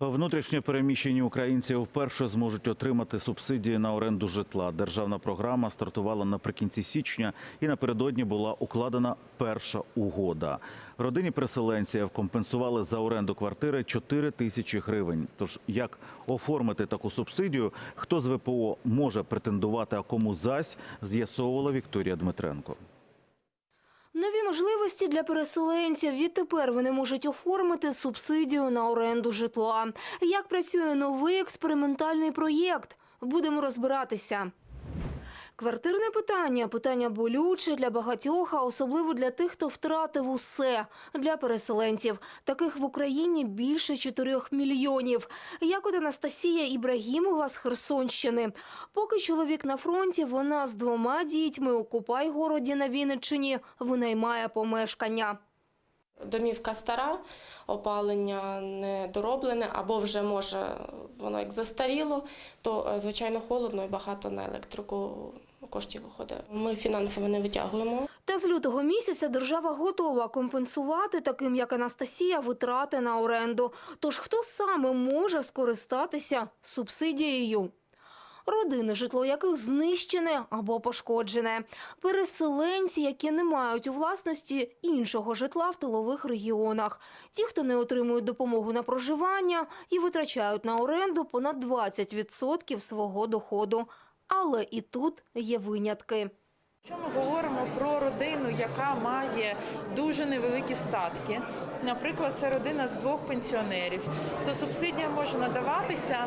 Внутрішньо переміщені українці вперше зможуть отримати субсидії на оренду житла. Державна програма стартувала наприкінці січня і напередодні була укладена перша угода. Родині переселенців компенсували за оренду квартири 4 тисячі гривень. Тож як оформити таку субсидію, хто з ВПО може претендувати, а кому зась, з'ясовувала Вікторія Дмитренко. Нові можливості для переселенців. Відтепер вони можуть оформити субсидію на оренду житла. Як працює новий експериментальний проєкт? Будемо розбиратися. Квартирне питання питання болюче для багатьох, а особливо для тих, хто втратив усе для переселенців. Таких в Україні більше 4 мільйонів. Як от Анастасія Ібрагімова з Херсонщини. Поки чоловік на фронті, вона з двома дітьми у Купайгороді на Вінниччині винаймає помешкання. Домівка стара, опалення не дороблене, або вже може воно як застаріло, то е, звичайно холодно і багато на електрику коштів виходить. Ми фінансово не витягуємо. Та з лютого місяця держава готова компенсувати таким, як Анастасія, витрати на оренду. Тож хто саме може скористатися субсидією? Родини, житло яких знищене або пошкоджене, переселенці, які не мають у власності іншого житла в тилових регіонах, ті, хто не отримують допомогу на проживання і витрачають на оренду понад 20% свого доходу. Але і тут є винятки. Якщо ми говоримо про родину, яка має дуже невеликі статки, наприклад, це родина з двох пенсіонерів, то субсидія може надаватися,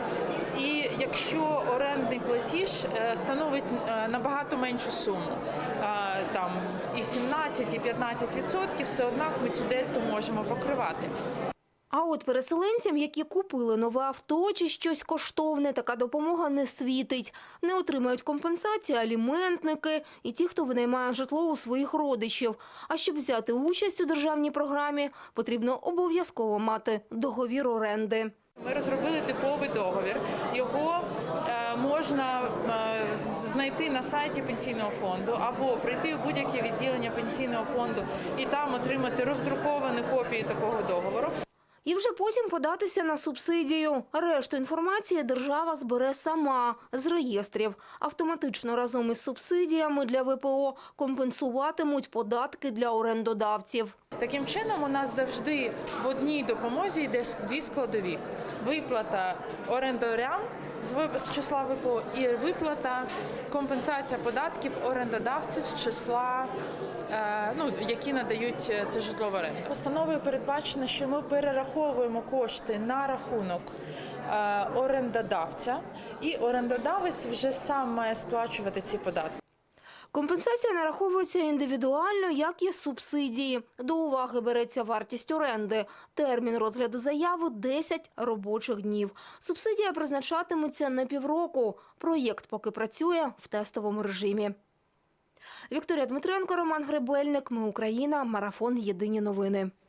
і якщо орендний платіж е, становить е, набагато меншу суму, е, там і 17, і 15 відсотків, все однак ми цю дельту можемо покривати. А от переселенцям, які купили нове авто чи щось коштовне, така допомога не світить. Не отримають компенсації аліментники і ті, хто винаймає житло у своїх родичів. А щоб взяти участь у державній програмі, потрібно обов'язково мати договір оренди. Ми розробили типовий договір. Його е, можна е, знайти на сайті пенсійного фонду або прийти в будь-яке відділення пенсійного фонду і там отримати роздруковану копію такого договору. І вже потім податися на субсидію. Решту інформації держава збере сама з реєстрів. Автоматично разом із субсидіями для ВПО компенсуватимуть податки для орендодавців. Таким чином, у нас завжди в одній допомозі йде дві складові: виплата орендарям з числа ВПО і виплата компенсація податків орендодавців з числа. е, Ну, які надають е, це житло в оренду. Постановою передбачено, що ми перераховуємо кошти на рахунок е, орендодавця, і орендодавець вже сам має сплачувати ці податки. Компенсація нараховується індивідуально, як і субсидії. До уваги береться вартість оренди. Термін розгляду заяви – 10 робочих днів. Субсидія призначатиметься на півроку. Проєкт поки працює в тестовому режимі. Вікторія Дмитренко, Роман Гребельник. Ми Україна. Марафон. Єдині новини.